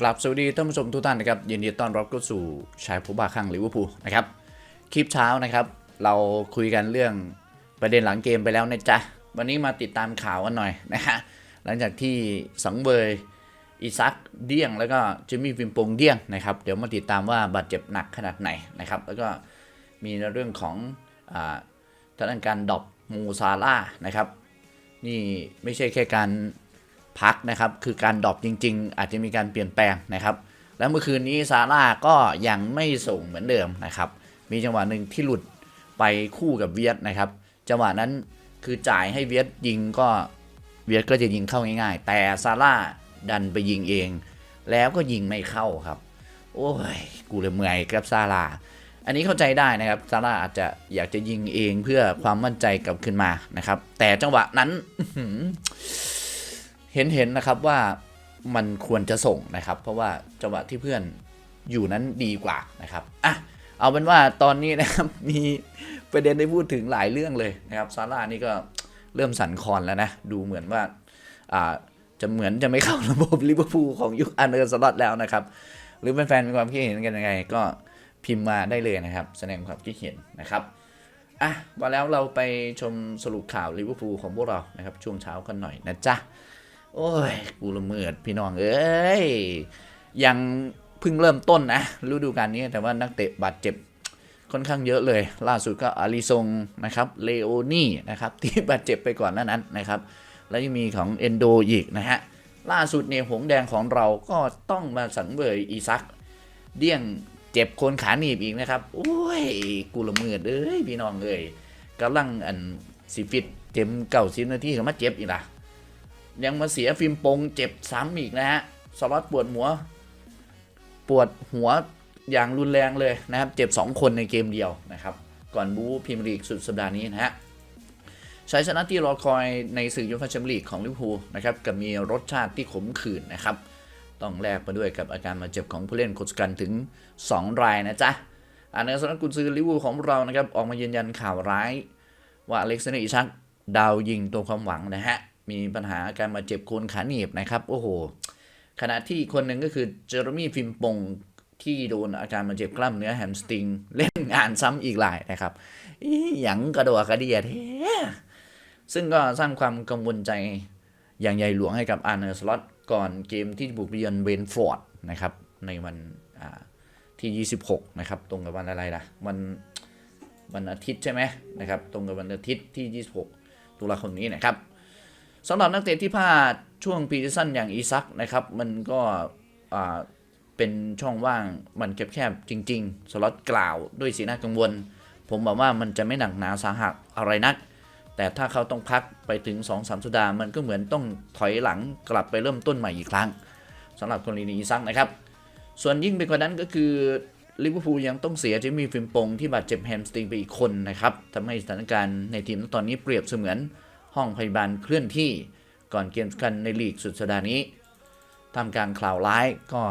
กลับสวัสดีท่านผู้ชมทุกท่านนะครับยินดีต้อนรับเข้าสู่ชายผู้บาข้างลิเวอร์พูลนะครับคลิปเช้านะครับ เราคุยกันเรื่องประเด็นหลังเกมไปแล้วนะจ๊ะวันนี้มาติดตามข่าวกันหน่อยนะฮะหลังจากที่สังเบยอีซักเดี้ยงแล้วก็จิมมี่ฟิมปงเดี้ยงนะครับเดี๋ยวมาติดตามว่าบาดเจ็บหนักขนาดไหนนะครับแล้วก็มีในเรื่องของอาทางด้านการดรอปมูซาร่านะครับนี่ไม่ใช่แค่การ พักนะครับ คือการดรอปจริง ๆ อาจจะมีการเปลี่ยนแปลงนะครับ แล้วเมื่อคืนนี้ซาร่าก็ยังไม่ส่งเหมือนเดิมนะครับ มีจังหวะหนึ่งที่หลุดไปคู่กับเวียดนะครับ จังหวะนั้นคือจ่ายให้เวียดยิงก็เวียดก็จะยิงเข้าง่ายๆ แต่ซาร่าดันไปยิงเอง แล้วก็ยิงไม่เข้าครับ โอ้ย กูเลยเมื่อยกับซาร่าอันนี้เข้าใจได้นะครับซาร่าอาจจะอยากจะยิงเองเพื่อความมั่นใจกลับขึ้นมานะครับ แต่จังหวะนั้น เห็นเห็นนะครับว่ามันควรจะส่งนะครับ เพราะว่าจังหวะที่เพื่อนอยู่นั้นดีกว่านะครับอะเอาเป็นว่าตอนนี้นะครับมีประเด็นได้พูดถึงหลายเรื่องเลยนะครับซาร่านี่ก็เริ่มสั่นคลอนแล้วนะดูเหมือนว่าอ่าจะเหมือนจะไม่เข้าระบบลิเวอร์พูลของยุคอันเดอร์สลอตแล้วนะครับ หรือแฟนๆมีความคิดเห็นกันยังไง ก็พิมพ์มาได้เลยนะครับ แสดงความคิดเห็นนะครับอะมาแล้วเราไปชมสรุปข่าวลิเวอร์พูลของพวกเรานะครับ ช่วงเช้ากันหน่อยนะจ๊ะ โอ้ย กูละเมิดพี่น้องเอ้ย ยังเพิ่งเริ่มต้นนะฤดูกาลนี้แต่ว่านักเตะบาดเจ็บค่อนข้างเยอะเลย ล่าสุดก็อาริซงนะครับเลโอนี่นะครับที่บาดเจ็บไปก่อนหน้านั้นนะครับ แล้วยังมีของเอนโดอีกนะฮะ ล่าสุดเนี่ยหงแดงของเราก็ต้องมาสังเวยอีซัก เดี้ยงเจ็บโคนขาหนีบอีกนะครับ โอ้ย กูละเมิดเอ้ยพี่น้องเอ้ยกำลังอันสิฟิตเต็มเก่าสิบนาทีก็มาเจ็บอีกละ ยังมาเสียฟิล์มปงเจ็บซ้ำอีกนะฮะสล็อตปวดหัว ปวดหัวอย่างรุนแรงเลยนะครับ เจ็บ 2 คนในเกมเดียวนะครับ ก่อนบู๊พรีเมียร์ลีกสุดสัปดาห์นี้นะฮะใชัยชนะที่รอคอยในศึกยูฟ่าแชมเปี้ยนลีกของลิเวอร์พูลนะครับกับมีรสชาติที่ขมขื่นนะครับ ต้องแลกมาด้วยกับอาการบาเจ็บของผู้เล่นโคชกันถึง 2 รายนะจ๊ะอันในสำนักกุญซือลิเวอร์พูลของเรานะครับออกมายืนยันข่าวร้าย ว่าอเล็กซานเดอร์อิชักดาวยิงตัวความหวังนะฮะ มีปัญหาอาการบาเจ็บโคนขาหนีบนะครับ โอ้โห ขณะที่คนหนึ่งก็คือเจอร์มี่ฟิมปงที่โดนอาการบาเจ็บกล้ามเนื้อแฮมสตริง เล่นงานซ้ำอีกหลายนะครับอีหยังกระโดดกระเดียแท้ซึ่งก็สร้างความกังวลใจอย่างใหญ่หลวงให้กับอาร์เนอร์สล็อตก่อนเกมที่บุกไปเยือนเวนฟอร์ดนะครับ ในวันอ่าที่ 26 นะครับ ตรงกับวันอะไรล่ะ วันวันอาทิตย์ใช่ไหมนะครับ ตรงกับวันอาทิตย์ที่ 26 ตุลาคมนี้นะครับ สำหรับนักเตะที่พลาดช่วงปีซีซั่นอย่างอีซักนะครับ มันก็เป็นช่องว่างมันแคบๆจริง ๆ สล็อตกล่าวด้วยสีหน้ากังวล ผมบอกว่ามันจะไม่หนักหนาสาหัสอะไรนัก แต่ถ้าเขาต้องพักไปถึง 2-3สัปดาห์มันก็เหมือนต้องถอยหลังกลับไปเริ่มต้นใหม่อีกครั้งสำหรับกรณีอีซักนะครับ ส่วนยิ่งไปกว่านั้นก็คือลิเวอร์พูลยังต้องเสียเจมี่ฟิมปงที่บาดเจ็บแฮมสตริงไปอีกคนนะครับทำให้สถานการณ์ในทีมตอนนี้เปรียบเสมือน ห้องพยาบาลเคลื่อนที่ก่อนเกมสำคัญในลีกสุดสัปดาห์นี้ทำการข่าวร้ายก็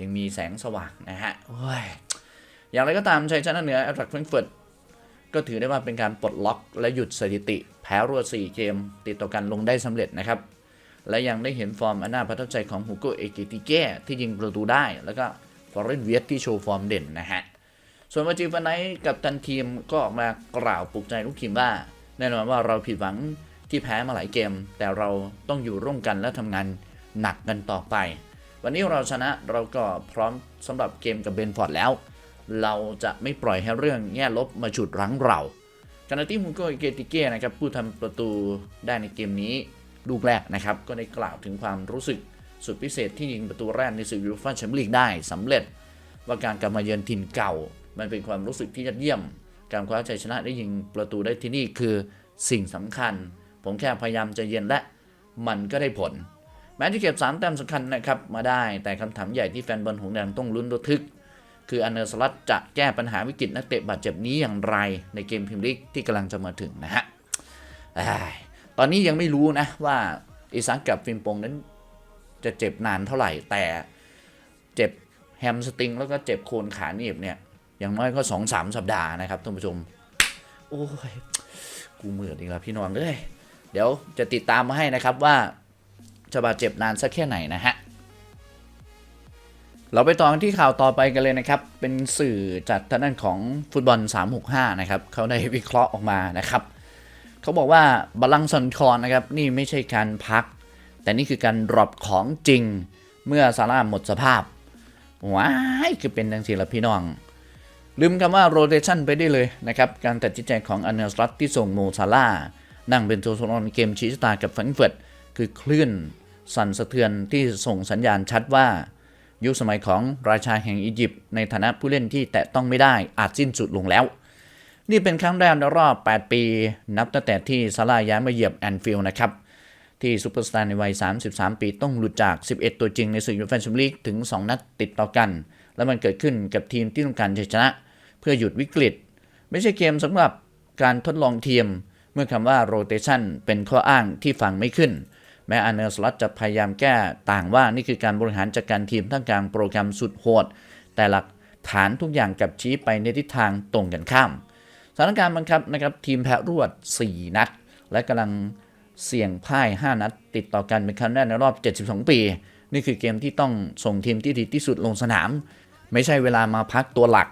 ยังมีแสงสว่างนะฮะอย่างไรก็ตามชัยชนะเหนือแอตแทกเฟรงก์เฟิร์ตก็ถือได้ว่าเป็นการปลดล็อกและหยุดสถิติ แพ้รวด4เกม ติดต่อกันลงได้สำเร็จนะครับ และยังได้เห็นฟอร์มอันน่าประทับใจของฮูโกเอกิติเก้ที่ยิงประตูได้ แล้วก็ฟอร์เรนเวียที่โชว์ฟอร์มเด่นนะฮะ ส่วนวาจิฟันไนท์กับตันทีมก็ออกมากล่าวปลุกใจลูกทีมว่า แน่นอนว่าเราผิดหวัง ที่แพ้มาหลายเกม แต่เราต้องอยู่ร่วมกันและทำงานหนักกันต่อไป วันนี้เราชนะเราก็พร้อมสำหรับเกมกับเบนฟอร์ดแล้ว เราจะไม่ปล่อยให้เรื่องแง่ลบมาฉุดรั้งเราขณะที่มุโกอิเกติเก้นะครับผู้ทำประตูได้ในเกมนี้ลูกแรกนะครับ ก็ได้กล่าวถึงความรู้สึกสุดพิเศษที่ยิงประตูแรกในศึกยูฟ่าแชมเปี้ยนลีกได้สำเร็จ ว่าการกลับมาเยือนถิ่นเก่า มันเป็นความรู้สึกที่ยอดเยี่ยม การคว้าชัยชนะได้ยิงประตูได้ที่นี่คือสิ่งสำคัญ ผมแค่พยายามใจะเย็นและมันก็ได้ผล แม้จะเก็บสามแต้มสำคัญนะครับมาได้แต่คำถามใหญ่ที่แฟนบอลหงแดงต้องลุ้นระทึก คืออันเนอร์สลัตจะแก้ปัญหาวิกฤตนักเตะบาดเจ็บนี้อย่างไรในเกมพรีเมียร์ลีกที่กำลังจะมาถึงนะฮะตอนนี้ยังไม่รู้นะว่าอิซักกับฟิมปงนั้นจะเจ็บนานเท่าไหร่แต่เจ็บแฮมสตริงแล้วก็เจ็บโคนขาหนีบเนี่ยอย่างน้อยก็สองสามสัปดาห์นะครับท่านผู้ชม โอ้ย กูเหมือดอีกแล้วพี่น้องเอ้ย เดี๋ยวจะติดตามมาให้นะครับว่าจะบาดเจ็บนานสักแค่ไหนนะฮะเราไปต่อที่ข่าวต่อไปกันเลยนะครับ เป็นสื่อจากทางด้านของฟุตบอล 365 นะครับเขาได้วิเคราะห์ออกมานะครับ เขาบอกว่าบาลังก์ซันคอนนะครับ นี่ไม่ใช่การพัก แต่นี่คือการดรอปของจริงเมื่อซาร่าหมดสภาพ ว้ายคือเป็นดังสิละพี่น้อง ลืมคำว่าโรเ t ชันไปได้เลยนะครับ การตัดสินใจของอันเนลสลัตที่ส่งโมซาร่า นั่งเป็นตัวสำรองในเกมชี้ชะตากับแฟรงก์เฟิร์ตคือคลื่นสั่นสะเทือนที่ส่งสัญญาณชัดว่า ยุคสมัยของราชาแห่งอียิปต์ในฐานะผู้เล่นที่แตะต้องไม่ได้อาจสิ้นสุดลงแล้ว นี่เป็นครั้งแรกในรอบ 8 ปี นับตั้งแต่ที่ซาร่าย้ายมาเหยียบแอนฟิลด์นะครับที่ซูเปอร์สตาร์ในวัย 33 ปีต้องหลุดจาก 11 ตัวจริงในศึกยูฟ่าแชมเปี้ยนลีกถึง 2 นัดติดต่อกัน และมันเกิดขึ้นกับทีมที่ต้องการชัยชนะ เพื่อหยุดวิกฤต ไม่ใช่เกมสำหรับการทดลองทีม เมื่อคำว่า rotation เป็นข้ออ้างที่ฟังไม่ขึ้น แม้อันเนอร์สล็อตจะพยายามแก้ต่างว่านี่คือการบริหารจัดการทีมท่ามกลางโปรแกรมสุดโหด แต่หลักฐานทุกอย่างกับชี้ไปในทิศทางตรงกันข้ามสถานการณ์บังคับนะครับทีมแพ้รวด 4 นัด และกำลังเสี่ยงพ่าย 5 นัด ติดต่อกันเป็นครั้งแรกในรอบ 72 ปี นี่คือเกมที่ต้องส่งทีมที่ดีที่สุดลงสนาม ไม่ใช่เวลามาพักตัวหลัก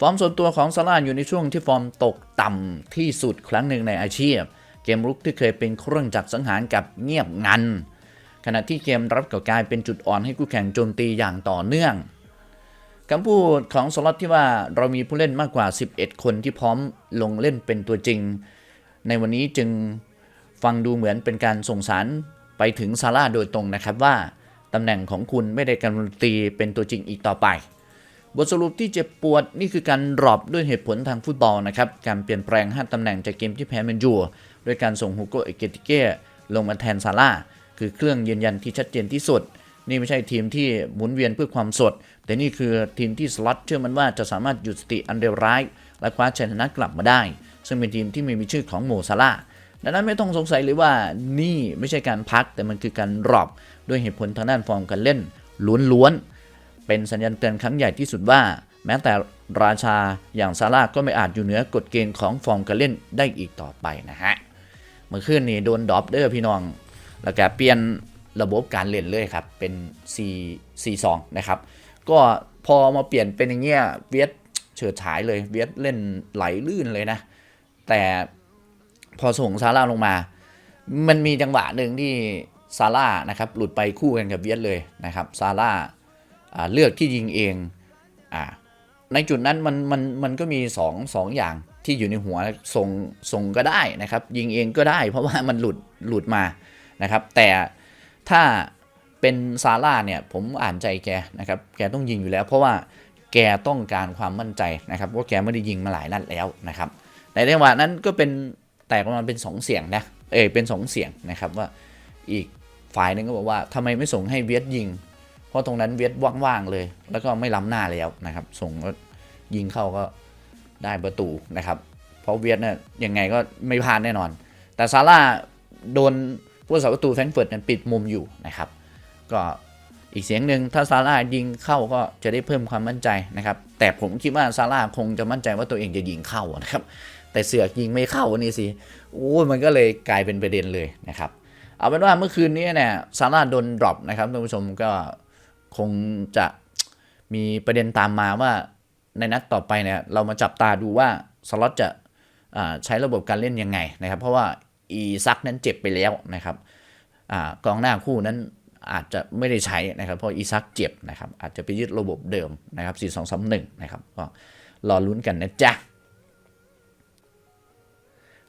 ฟอร์มส่วนตัวของซาร่าอยู่ในช่วงที่ฟอร์มตกต่ำที่สุดครั้งหนึ่งในอาชีพ เกมรุกที่เคยเป็นเครื่องจักรสังหารกับเงียบงัน ขณะที่เกมรับก็กลายเป็นจุดอ่อนให้คู่แข่งโจมตีอย่างต่อเนื่องคำพูดของสล็อตที่ว่าเรามีผู้เล่นมากกว่า 11 คนที่พร้อมลงเล่นเป็นตัวจริง ในวันนี้จึงฟังดูเหมือนเป็นการส่งสารไปถึงซาร่าโดยตรงนะครับว่าตำแหน่งของคุณไม่ได้การันตีเป็นตัวจริงอีกต่อไป บทสรุปที่เจ็บปวดนี่คือการดรอปด้วยเหตุผลทางฟุตบอลนะครับ การเปลี่ยนแปลง 5ตำแหน่งจากเกมที่แพ้แมนยูด้วยการส่งฮูโกเอเกติเก้ลงมาแทนซาร่าคือเครื่องยืนยันที่ชัดเจนที่สุด นี่ไม่ใช่ทีมที่หมุนเวียนเพื่อความสด แต่นี่คือทีมที่สล็อตเชื่อมันว่าจะสามารถหยุดสติอันเลวร้าย และคว้าชัยชนะกลับมาได้ ซึ่งเป็นทีมที่ไม่มีชื่อของโมซาร่าดังนั้นไม่ต้องสงสัยเลยว่านี่ไม่ใช่การพักแต่มันคือการดรอปด้วยเหตุผลทางด้านฟอร์มการเล่นล้วนๆ เป็นสัญญาณเตือนครั้งใหญ่ที่สุดว่า แม้แต่ราชาอย่างซาร่าก็ไม่อาจอยู่เหนือกฎเกณฑ์ของฟอร์มการเล่นได้อีกต่อไปนะฮะเมื่อคืนนี้โดนดรอปเด้อพี่น้อง แล้วก็เปลี่ยนระบบการเล่นเลยครับ เป็น C C2 นะครับ ก็พอมาเปลี่ยนเป็นอย่างเงี้ยเวียดเฉิดฉายเลยเวียดเล่นไหลลื่นเลยนะ แต่พอส่งซาร่าลงมา มันมีจังหวะหนึ่งที่ซาร่านะครับหลุดไปคู่กันกับเวียดเลยนะครับซาร่า เลือกที่ยิงเองอในจุดนั้นมันมันมันก็มี2องสองอย่างที่อยู่ในหัวส่งส่งก็ได้นะครับ ยิงเองก็ได้ เพราะว่ามันหลุดหลุดมานะครับ แต่ถ้าเป็นซาร่าเนี่ยผมอ่านใจแกนะครับ แกต้องยิงอยู่แล้ว เพราะว่าแกต้องการความมั่นใจนะครับว่าแกไม่ได้ยิงมาหลายนัดแล้วนะครับ ในจังหวะนั้นก็เป็นแตกออกมาณเป็น 2 เสียงนะเออเป็น 2 เสียงนะครับว่าอีกฝ่ายหนึงก็บอกว่าทำไมไม่ส่งให้เวียดยิง เพราะตรงนั้นเวียดว่างๆเลย แล้วก็ไม่ล้ำหน้าแล้วนะครับ ส่งก็ยิงเข้าก็ได้ประตูนะครับ เพราะเวียดเนี่ยยังไงก็ไม่พลาดแน่นอน แต่ซาร่าโดนผู้สาประตูแฟรงก์เฟิร์ตนั้นปิดมุมอยู่นะครับ ก็อีกเสียงหนึ่งถ้าซาร่ายิงเข้าก็จะได้เพิ่มความมั่นใจนะครับ แต่ผมคิดว่าซาร่าคงจะมั่นใจว่าตัวเองจะยิงเข้านะครับ แต่เสือกยิงไม่เข้านี่สิโอ้ยมันก็เลยกลายเป็นประเด็นเลยนะครับ เอาเป็นว่าเมื่อคืนนี้เนี่ยซาร่าโดนดรอปนะครับท่านผู้ชมก็ คงจะมีประเด็นตามมาว่าในนัดต่อไปเนี่ยเรามาจับตาดูว่าสล็อตจะใช้ระบบการเล่นยังไงนะครับ เพราะว่าอีซักนั้นเจ็บไปแล้วนะครับอกองหน้าคู่นั้นอาจจะไม่ได้ใช้นะครับ เพราะอีซักเจ็บนะครับ อาจจะไปยึดระบบเดิมนะครับ 4 2 3 1 นะครับ ก็รอลุ้นกันนะจ๊ะ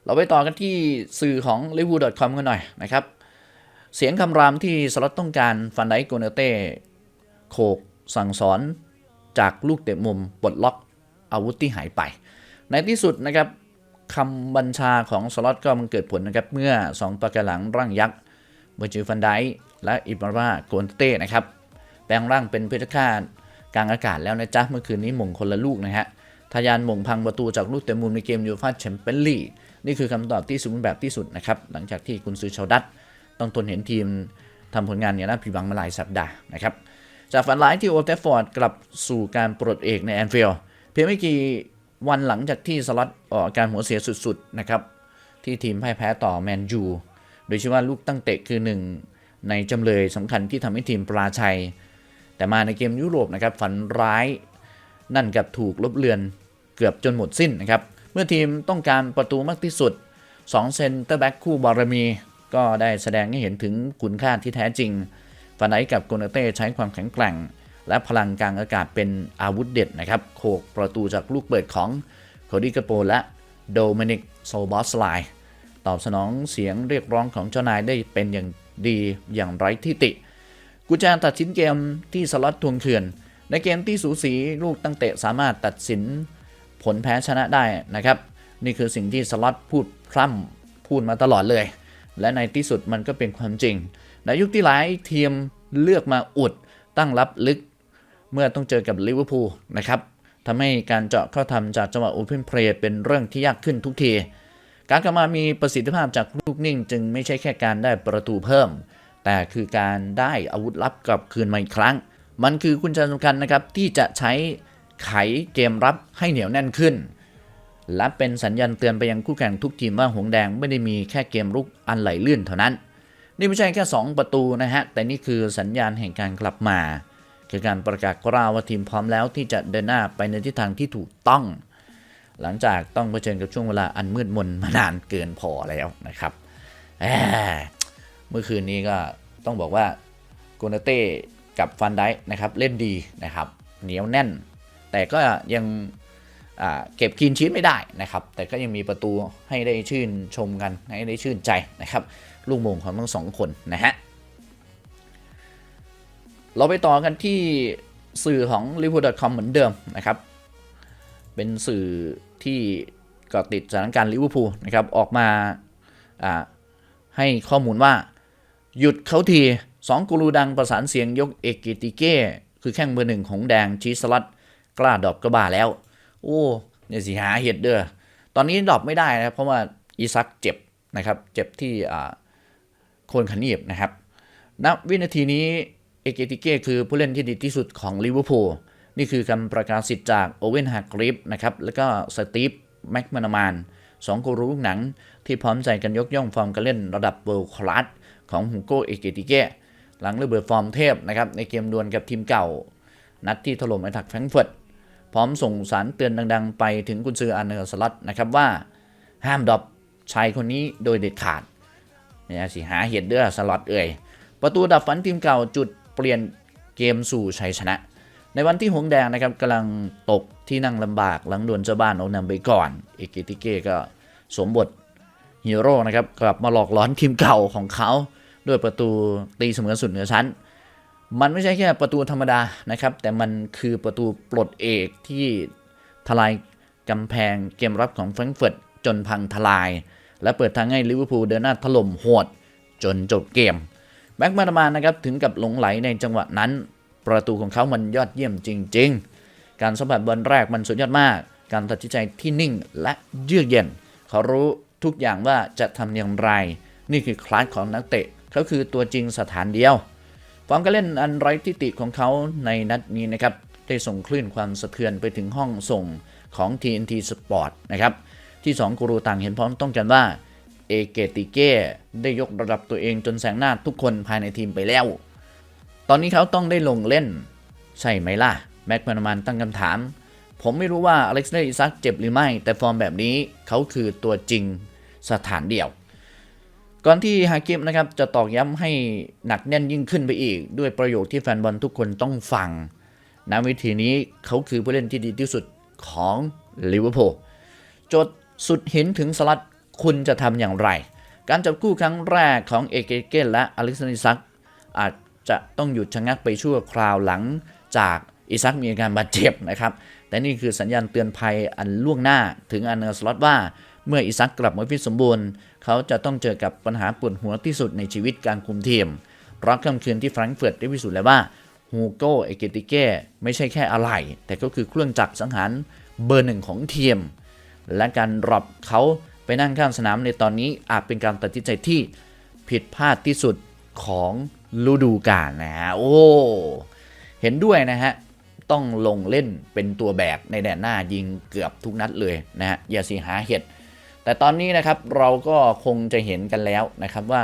เราไปต่อกันที่สื่อของ l i v e r p o o l c o m กันหน่อยนะครับ เสียงคำรามที่สล็อตต้องการฟันไดโกเนเต้ โขกสั่งสอนจากลูกเตะมุมปลดล็อกอาวุธที่หายไป ในที่สุดนะครับคำบัญชาของสล็อตก็มันเกิดผลนะครับ เมื่อ2ตัวกันหลังร่างยักษ์เบอร์จิฟันไดและอิบาว่าโกนเต้นะครับ แปลงร่างเป็นเพชรฆาตกลางอากาศแล้วนะจ๊ะ เมื่อคืนนี้หม่งคนละลูกนะฮะทะยานหม่งพังประตูจากลูกเตะมุมในเกมยูฟ่าแชมเปี้ยนลีกนี่คือคำตอบที่สมบูรณ์แบบที่สุดนะครับ หลังจากที่คุณซื้อชาวดัตต้องทนเห็นทีมทำผลงานเนี่ยน่าผิดหวังมาหลายสัปดาห์นะครับ จากฝันร้ายที่โอลด์แทฟฟอร์ดกลับสู่การปลดเอกในแอนฟิลด์เพียงไม่กี่วันหลังจากที่สล็อตออกอาการหัวเสียสุดๆนะครับที่ทีมพ่ายแพ้ต่อแมนยูโดยเชื่อว่าลูกตั้งเตะคือหนึ่งในจำเลยสำคัญที่ทำให้ทีมปราชัย แต่มาในเกมยุโรปนะครับฝันร้ายนั่นกับถูกลบเลือนเกือบจนหมดสิ้นนะครับเมื่อทีมต้องการประตูมากที่สุด2เซนเตอร์แบ็กคู่บารมี ก็ได้แสดงให้เห็นถึงคุณค่าที่แท้จริง ฟันไดกับโกนาเต้ใช้ความแข็งแกร่ง และพลังกลางอากาศเป็นอาวุธเด็ดนะครับ โขกประตูจากลูกเปิดของโคดี้กาโปและโดเมนิกโซบอสไลตอบสนองเสียงเรียกร้องของเจ้านายได้เป็นอย่างดีอย่างไร้ที่ติ กูจาตัดสินเกมที่สล็อตทวงเขื่อนในเกมที่สูสีลูกตั้งเตะสามารถตัดสินผลแพ้ชนะได้นะครับ นี่คือสิ่งที่สล็อตพูดพร่ำพูดมาตลอดเลย และในที่สุดมันก็เป็นความจริง ในยุคที่หลายทีมเลือกมาอุดตั้งรับลึก เมื่อต้องเจอกับลิเวอร์พูลนะครับทำให้การเจาะเข้าทำจากจังหวะโอเพนเพลย์เป็นเรื่องที่ยากขึ้นทุกที การกลับมามีประสิทธิภาพจากลูกนิ่ง จึงไม่ใช่แค่การได้ประตูเพิ่ม แต่คือการได้อาวุธลับกลับคืนมาอีกครั้ง มันคือกุญแจสำคัญนะครับที่จะใช้ไขเกมรับให้เหนียวแน่นขึ้น และเป็นสัญญาณเตือนไปยังคู่แข่งทุกทีมว่าหงแดงไม่ได้มีแค่เกมรุกอันไหลลื่นเท่านั้น นี่ไม่ใช่แค่ 2 ประตูนะฮะ แต่นี่คือสัญญาณแห่งการกลับมา คือการประกาศกล้าวว่าทีมพร้อมแล้วที่จะเดินหน้าไปในทิศทางที่ถูกต้อง หลังจากต้องเผชิญกับช่วงเวลาอันมืดมนมานานเกินพอแล้วนะครับเมื่อคืนนี้ก็ต้องบอกว่าโกนาเต้กับฟันไดค์นะครับเล่นดีนะครับ เหนียวแน่น แต่ก็ยังเก็บคีนชีตไม่ได้นะครับ แต่ก็ยังมีประตูให้ได้ชื่นชมกันให้ได้ชื่นใจนะครับ ลูกโมงของทั้งสองคนนะฮะ เราไปต่อกันที่สื่อของ liverpool.com เหมือนเดิมนะครับ เป็นสื่อที่เกาะติดสถานการณ์ลิเวอร์พูลนะครับออกมาให้ข้อมูลว่าหยุดเขาทีสองกูรูดังประสานเสียงยกเอกกิติเก้คือแข้งเบอร์หนึ่งของแดงชีสลัดกล้าดรอปกระบาแล้ว โอ้เนี่ยสิหาเหตุเด้อตอนนี้ดรอปไม่ได้นะเพราะว่าอีซักเจ็บนะครับ เจ็บที่อ่า คนขันหนีบนะครับณวินาทีนี้เอเกติเก้คือผู้เล่นที่ดีที่สุดของลิเวอร์พูลนี่คือคำประกาศสิทธิ์จากโอเวนฮากริฟนะครับแล้วก็สตีฟแม็กมานามานสองกูรูลูกหนัง ที่พร้อมใจกันยกย่องฟอร์มการเล่นระดับเวิลด์คลาสของฮูโกเอเกติเก้หลังระเบิดฟอร์มเทพนะครับในเกมดวลกับทีมเก่า นัดที่ถล่มไอทักแฟรงก์เฟิร์ตพร้อมส่งสารเตือนดัง ๆ ไปถึงกุนซืออันเนอร์สลัดนะครับว่าห้ามดรอปชายคนนี้โดยเด็ดขาด นี่ยสิหาเหตุเด้อสล็อตเอ่ยประตูดับฝันทีมเก่าจุดเปลี่ยนเกมสู่ชัยชนะ ในวันที่หงแดงนะครับกำลังตกที่นั่งลำบากหลังโดนเจ้าบ้านเอานำไปก่อนเอกิติเก้ก็สมบทฮีโร่นะครับกลับมาหลอกล้อนทีมเก่าของเขา ด้วยประตูตีเสมอสุดเหนือชั้น มันไม่ใช่แค่ประตูธรรมดานะครับ แต่มันคือประตูปลดเอกที่ทลายกำแพงเกมรับของแฟรงก์เฟิร์ตจนพังทลาย และเปิดทางให้ลิเวอร์พูลเดินหน้าถล่มโหดจนจบเกม แบ็กมาดามานนะครับถึงกับหลงไหลในจังหวะนั้น ประตูของเขามันยอดเยี่ยมจริง ๆ การสัมผัสบอลแรกมันสุดยอดมาก การตัดสินใจที่นิ่งและเยือกเย็น เขารู้ทุกอย่างว่าจะทำอย่างไร นี่คือคลาสของนักเตะเขาคือตัวจริงสถานเดียวฟอร์มการเล่นอันไร้ทิฏฐิของเขาในนัดนี้นะครับได้ส่งคลื่นความสะเทือนไปถึงห้องส่งของ TNT Sport นะครับ ที่2กูรูต่างเห็นพร้อมต้องกันว่าเอเกติเก้ได้ยกระดับตัวเองจนแซงหน้าทุกคนภายในทีมไปแล้ว ตอนนี้เขาต้องได้ลงเล่น ใช่ไหมล่ะ แม็กมานามานตั้งคำถาม ผมไม่รู้ว่าอเล็กซ์เดอร์อิซักเจ็บหรือไม่ แต่ฟอร์มแบบนี้เขาคือตัวจริงสถานเดียว ก่อนที่ฮากิมนะครับจะตอกย้ำให้หนักแน่นยิ่งขึ้นไปอีก ด้วยประโยคที่แฟนบอลทุกคนต้องฟังณวิธีนี้เขาคือผู้เล่นที่ดีที่สุดของลิเวอร์พูลโจทย์ สุดหินถึงสลัดคุณจะทำอย่างไร การจับคู่ครั้งแรกของเอเกเกนและอเล็กซานดิซัก อาจจะต้องหยุดชะงักไปชั่วคราวหลังจากอิซักมีอาการบาดเจ็บนะครับ แต่นี่คือสัญญาณเตือนภัยอันล่วงหน้าถึงอันเนอร์สล็อตว่า เมื่ออิซักกลับมาฟิตสมบูรณ์ เขาจะต้องเจอกับปัญหาปวดหัวที่สุดในชีวิตการคุมทีม เพราะค่ำคืนที่แฟรงก์เฟิร์ตได้พิสูจน์แล้วว่าฮูโกเอเกติเก้ไม่ใช่แค่อะไร แต่ก็คือเครื่องจักรสังหารเบอร์หนึ่งของทีม และการดรอปเขาไปนั่งข้างสนามในตอนนี้อาจเป็นการตัดสินใจที่ผิดพลาดที่สุดของฤดูกาลนะฮะโอ้เห็นด้วยนะฮะต้องลงเล่นเป็นตัวแบกในแดนหน้ายิงเกือบทุกนัดเลยนะฮะอย่าสีหาเห็ดแต่ตอนนี้นะครับเราก็คงจะเห็นกันแล้วนะครับว่า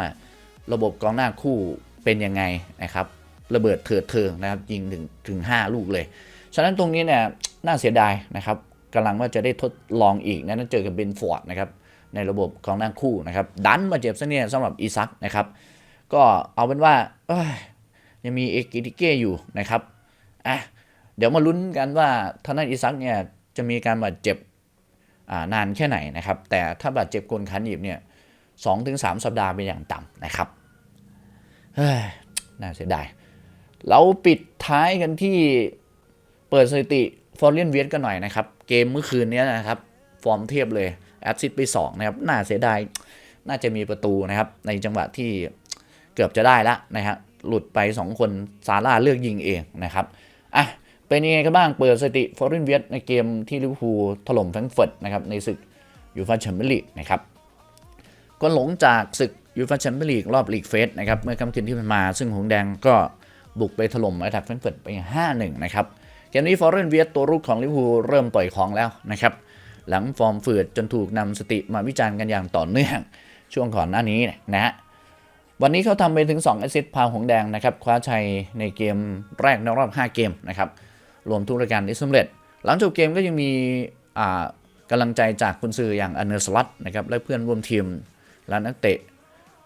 ระบบกองหน้าคู่เป็นยังไงนะครับระเบิดเถิดเทิงนะครับยิงถึงถึง 5 ลูกเลย ฉะนั้นตรงนี้เนี่ยน่าเสียดายนะครับ กำลังว่าจะได้ทดลองอีกนะนั่นเจอกับเบนฟอร์ดนะครับในระบบของนางคู่นะครับ ดันมาเจ็บซะเนี่ยสำหรับอีซักนะครับ ก็เอาเป็นว่ายังมีเอกิติเก้อยู่นะครับอะเดี๋ยวมาลุ้นกันว่าทางด้านอีซักเนี่ยจะมีการบาดเจ็บานานแค่ไหนนะครับ แต่ถ้าบาดเจ็บกลขาหนีบเนี่ยสองถึงสามสัปดาห์เป็นอย่างต่ำนะครับเฮ้ยน่าเสียดายเราปิดท้ายกันที่เปิดสถิติฟอร์เรียนเวียดกันหน่อยนะครับ เกมเมื่อคืนนี้นะครับ ฟอร์มเทียบเลยแอดซิดไป2นะครับน่าเสียดายน่าจะมีประตูนะครับ ในจังหวะที่เกือบจะได้ละนะฮะหลุดไป 2 คนซาร่าเลือกยิงเองนะครับอะเป็นยังไงกันบ้างเปิดสติฟอร์นเวียในเกมที่ลิเวอร์พูลถล่มแฟรงก์เฟิร์ตนะครับในศึกยูฟ่าแชมเปี้ยนลีกนะครับก็หลงจากศึกยูฟ่าแชมเปี้ยนลีกรอบลีกเฟสนะครับเมื่อค่ำคืนที่ผ่านมา ซึ่งหงแดงก็บุกไปถล่มไอท็กแฟรงก์เฟิร์ตไป 5-1 นะครับ เกมนี้ฟอร์เรนเวียตัวรุกของลิเวอร์พูลเริ่มปล่อยของแล้วนะครับ หลังฟอร์มฝืดจนถูกนำสติมาวิจารณ์กันอย่างต่อเนื่อง ช่วงก่อนหน้านี้นะฮะวันนี้เขาทำไปถึง2แอสซิสต์พาหงแดงนะครับคว้าชัยในเกมแรกในรอบ 5 เกมนะครับรวมทุกรายการที่สำเร็จ หลังจบเกมก็ยังมีอ่ากำลังใจจากคุณซื้ออย่างอเนอร์สลัตนะครับและเพื่อนร่วมทีมและนักเตะ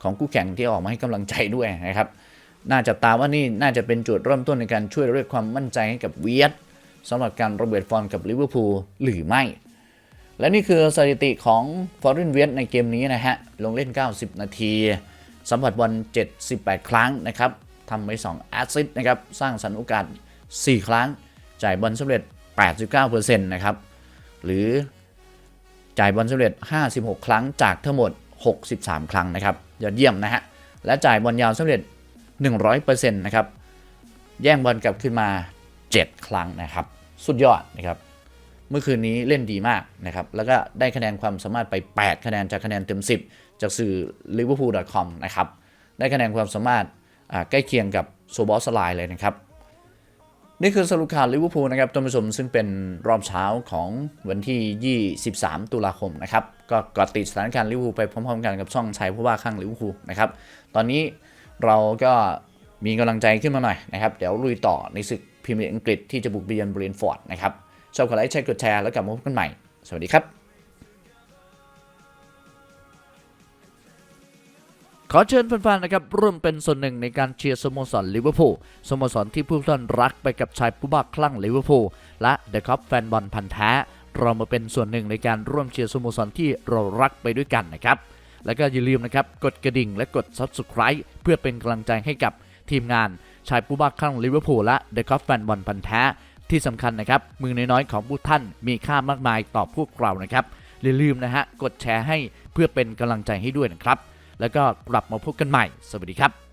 ของคู่แข่งที่ออกมาให้กำลังใจด้วยนะครับ น่าจะตาว่านี่น่าจะเป็นจุดเริ่มต้นในการช่วยเรียกความมั่นใจให้กับเวียดสำหรับการระเบิดฟอร์มกับลิเวอร์พูลหรือไม่ และนี่คือสถิติของฟอร์เรนเวียในเกมนี้นะฮะ ลงเล่น 90 นาที สัมผัสบอล78 ครั้งนะครับทำไป2แอสซิสต์นะครับ สร้างสรรค์โอกาส 4 ครั้ง จ่ายบอลสำเร็จ 89%นะครับ หรือจ่ายบอลสำเร็จ 56 ครั้งจากทั้งหมด 63 ครั้งนะครับ ยอดเยี่ยมนะฮะ และจ่ายบอลยาวสำเร็จ 100%นะครับแย่งบอลกลับขึ้นมา 7 ครั้งนะครับ สุดยอดนะครับ เมื่อคืนนี้เล่นดีมากนะครับ แล้วก็ได้คะแนนความสามารถไป 8 คะแนนจากคะแนนเต็ม 10 จากสื่อ liverpool.com นะครับ ได้คะแนนความสามารถใกล้เคียงกับโซบอสไลเลยนะครับ นี่คือสรุปข่าวลิเวอร์พูลนะครับท่านผู้ชมซึ่งเป็นรอบเช้าของวันที่ 23 ตุลาคมนะครับ ก็กาะติดสถานการณ์ลิเวอร์พูลไปพร้อมๆกันกับช่องชัยผู้ว่าข้างลิเวอร์พูลนะครับ ตอนนี้ เราก็มีกำลังใจขึ้นมาหน่อยนะครับ เดี๋ยวลุยต่อในศึกพรีเมียร์อังกฤษที่จะบุกเบียนบรีนฟอร์ดนะครับชอบกดไลค์แชร์กดแชร์แล้วกลับมาพบกันใหม่ สวัสดีครับ ขอเชิญแฟนๆนะครับร่วมเป็นส่วนหนึ่งในการเชียร์สโมสรลิเวอร์พูลสโมสรที่ผู้ท่านรักไปกับชายผู้บ้าคลั่งลิเวอร์พูลและเดอะคัพแฟนบอลพันธ์แท้ เรามาเป็นส่วนหนึ่งในการร่วมเชียร์สโมสรที่เรารักไปด้วยกันนะครับ แล้วก็อย่าลืมนะครับกดกระดิ่งและกด Subscribe เพื่อเป็นกำลังใจให้กับทีมงานชายผู้บ้าคลั่งลิเวอร์พูลและเดอะคอฟแฟนบอลพันธ์แท้ ที่สำคัญนะครับ มือน้อยๆของผู้ท่านมีค่ามากมายต่อพวกเรานะครับอย่าลืมนะฮะกดแชร์ให้เพื่อเป็นกำลังใจให้ด้วยนะครับ แล้วก็กลับมาพบกันใหม่ สวัสดีครับ